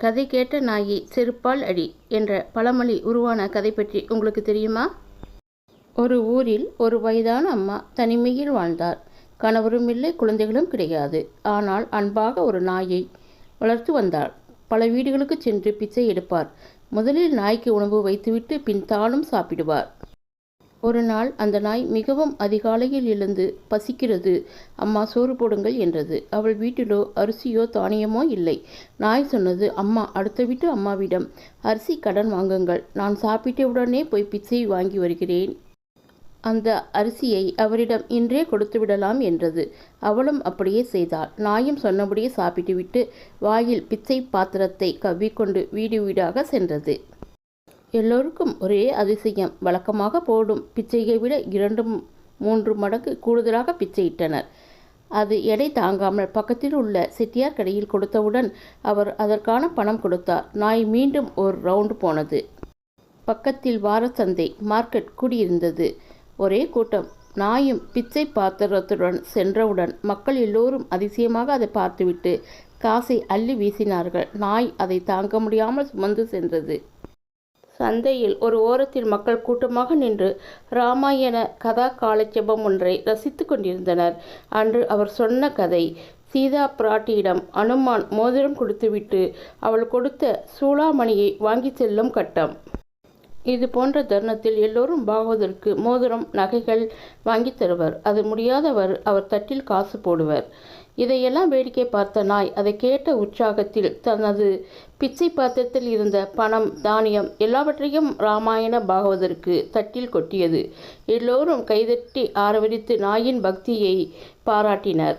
கதை கேட்ட நாயை செருப்பால் அடி என்ற பழமொழி உருவான கதை பற்றி உங்களுக்கு தெரியுமா? ஒரு ஊரில் ஒரு வயதான அம்மா தனிமையில் வாழ்ந்தார் கணவரும் இல்லை குழந்தைகளும் கிடையாது. ஆனால் அன்பாக ஒரு நாயை வளர்த்து வந்தார் பல வீடுகளுக்கு சென்று பிச்சை எடுப்பார். முதலில் நாய்க்கு உணவு வைத்துவிட்டு பின் தானும் சாப்பிடுவார். ஒரு நாள் அந்த நாய் மிகவும் அதிகாலையில் எழுந்து பசிக்கிறது. அம்மா சோறு போடுங்கள் என்றது. அவள் வீட்டிலோ அரிசியோ தானியமோ இல்லை. நாய் சொன்னது அம்மா அடுத்த வீட்டு அம்மாவிடம். அரிசி கடன் வாங்குங்கள். நான் சாப்பிட்ட உடனே போய் பிச்சை வாங்கி வருகிறேன். அந்த அரிசியை அவரிடம் இன்றே கொடுத்து விடலாம் என்றது. அவளும் அப்படியே செய்தாள். நாயும் சொன்னபடியே சாப்பிட்டுவிட்டு வாயில் பிச்சை பாத்திரத்தை கவ்விக்கொண்டு வீடு வீடாக சென்றது. எல்லோருக்கும் ஒரே அதிசயம். வழக்கமாக போடும் பிச்சையை விட இரண்டு மூன்று மடங்கு கூடுதலாக பிச்சையிட்டனர். அது எடை தாங்காமல் பக்கத்தில் உள்ள செட்டியார் கடையில் கொடுத்தவுடன் அவர் அதற்கான பணம் கொடுத்தார். நாய் மீண்டும் ஒரு ரவுண்டு போனது. பக்கத்தில் வாரச்சந்தை மார்க்கெட் கூடியிருந்தது. ஒரே கூட்டம். நாயும் பிச்சை பாத்திரத்துடன் சென்றவுடன் மக்கள் எல்லோரும் அதிசயமாக அதை பார்த்துவிட்டு காசை அள்ளி வீசினார்கள். நாய் அதை தாங்க முடியாமல் சுமந்து சென்றது. சந்தையில் ஒரு ஓரத்தில் மக்கள் கூட்டமாக நின்று ராமாயண கதா காலட்சேபம் ஒன்றை ரசித்து கொண்டிருந்தனர். அன்று அவர் சொன்ன கதை சீதா பிராட்டியிடம் அனுமான் மோதிரம் கொடுத்துவிட்டு அவள் கொடுத்த சூளாமணியை வாங்கி செல்லும் கட்டம். இது போன்ற தருணத்தில் எல்லோரும் பாகவதற்கு மோதிரம் நகைகள் வாங்கி தருவர். அது முடியாதவர் அவர் தட்டில் காசு போடுவர். இதையெல்லாம் வேடிக்கை பார்த்த நாய் அதை கேட்ட உற்சாகத்தில் தனது பிச்சை பாத்திரத்தில் இருந்த பணம் தானியம் எல்லாவற்றையும் ராமாயண பாகவதற்கு தட்டில் கொட்டியது. எல்லோரும் கைதட்டி ஆரவரித்து நாயின் பக்தியை பாராட்டினர்.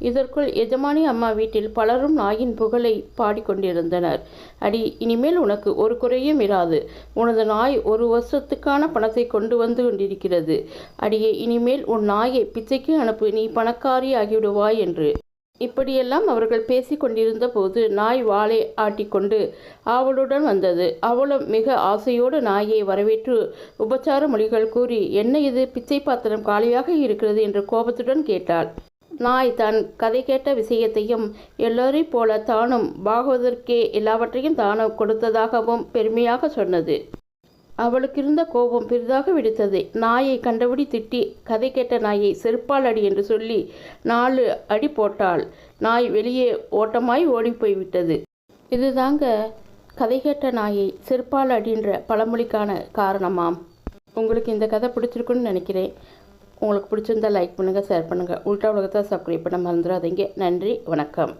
இதற்குள் எஜமானி அம்மா வீட்டில் பலரும் நாயின் புகழை பாடிக்கொண்டிருந்தனர். அடி இனிமேல் உனக்கு ஒரு குறையும் இராது. உனது நாய் ஒரு வருஷத்துக்கான பணத்தை கொண்டு வந்து கொண்டிருக்கிறது. அடியே இனிமேல் உன் நாயை பிச்சைக்கு அனுப்பு. நீ பணக்காரி ஆகிவிடுவாய் என்று. இப்படியெல்லாம் அவர்கள் பேசி கொண்டிருந்த போது நாய் வாளை ஆட்டிக்கொண்டு ஆவலுடன் வந்தது. அவளும் மிக ஆசையோடு நாயை வரவேற்று உபச்சார மொழிகள் கூறி என்ன இது? பிச்சை பாத்திரம் காலியாக இருக்கிறது என்று கோபத்துடன் கேட்டாள். நாய் தன் கதை கேட்ட விஷயத்தையும் எல்லோரைப் போல தானும் பாகவதற்கே எல்லாவற்றையும் தானும் கொடுத்ததாகவும் பெருமையாக சொன்னது. அவளுக்கு இருந்த கோபம் பெரிதாக வெடித்தது. நாயை கண்டபடி திட்டி கதை கேட்ட நாயை செருப்பால் அடி என்று சொல்லி நாலு அடி போட்டாள். நாய் வெளியே ஓட்டமாய் ஓடி விட்டது. இதுதாங்க கதை கேட்ட நாயை செருப்பால் அடின்ற பழமொழிக்கான காரணமாம். உங்களுக்கு இந்த கதை பிடிச்சிருக்குன்னு நினைக்கிறேன். உங்களுக்கு பிடிச்சிருந்தா லைக் பண்ணுங்கள் ஷேர் பண்ணுங்கள் உள்டா உலகத்தை சப்ஸ்கிரைப் பண்ண மறந்துடாதீங்க. நன்றி வணக்கம்.